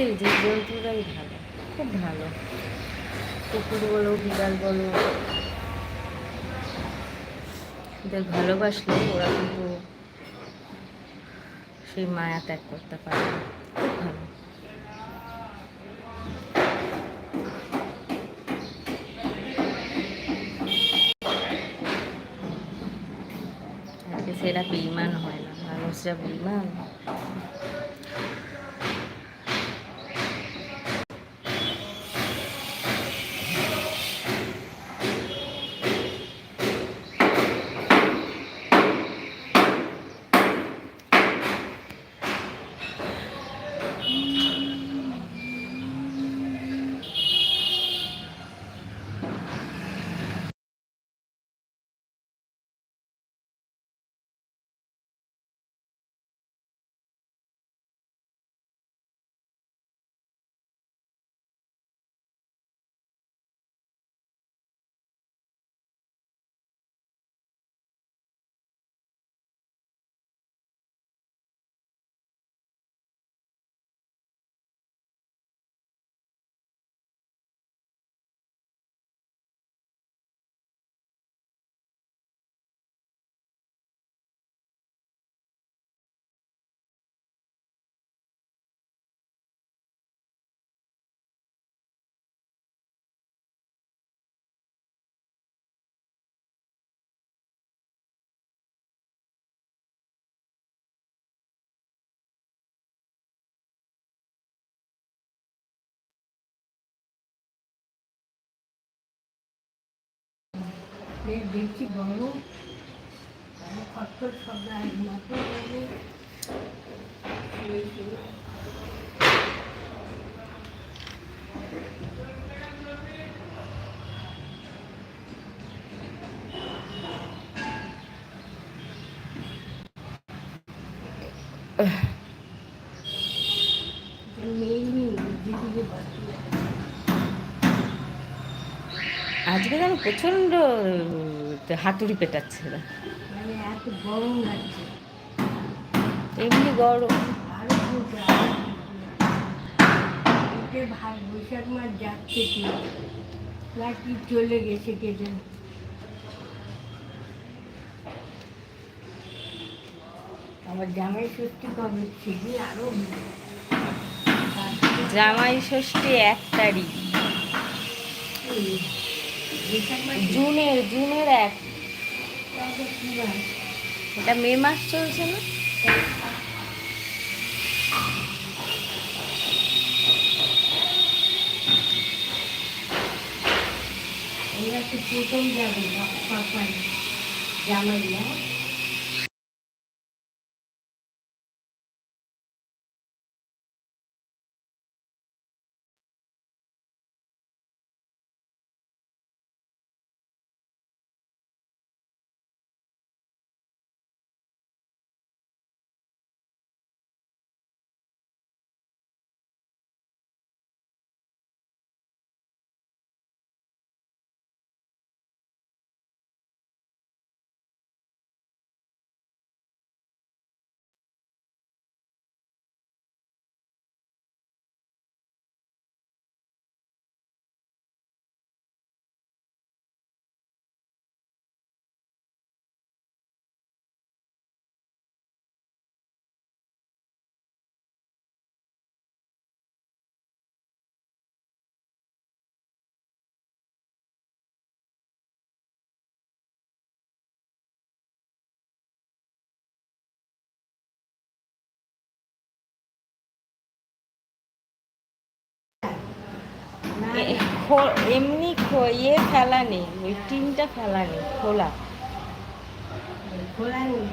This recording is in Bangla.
সত্যিই জীব জন্তুরাই ভালো। খুব ভালো। কুকুর বলো বিড়াল বলো ওদের ভালোবাসলে ওরা কিন্তু সেই মায়া ত্যাগ করতে পারে। খুব ভালো। সেরা বেইমান হয় না। মানুষরা বেইমান বেশ দেখছি বড়। কত শব্দ আর মাত্র মেয়ে মেয়ে দিদিকে বাঁচিয়ে আজকে যেন প্রচণ্ড হাতুড়ি পেটাচ্ছে এরা। মানে এত গরম লাগছে। এমনি গরম। বৈশাখ মাস যাচ্ছে কি? চলে গেছে কে জানে। আমার জামাই ষষ্ঠী কবে? সেদিন আরও জামাই ষষ্ঠী এক তারিখ। জুনের জুনের এক। এটা মে মাস চলছে না? প্রথম যাব পাপাই এমনি খো- ইয়ে ফেলা নেই ওই টিনটা ফেলা নেই খোলা। খোলা নেই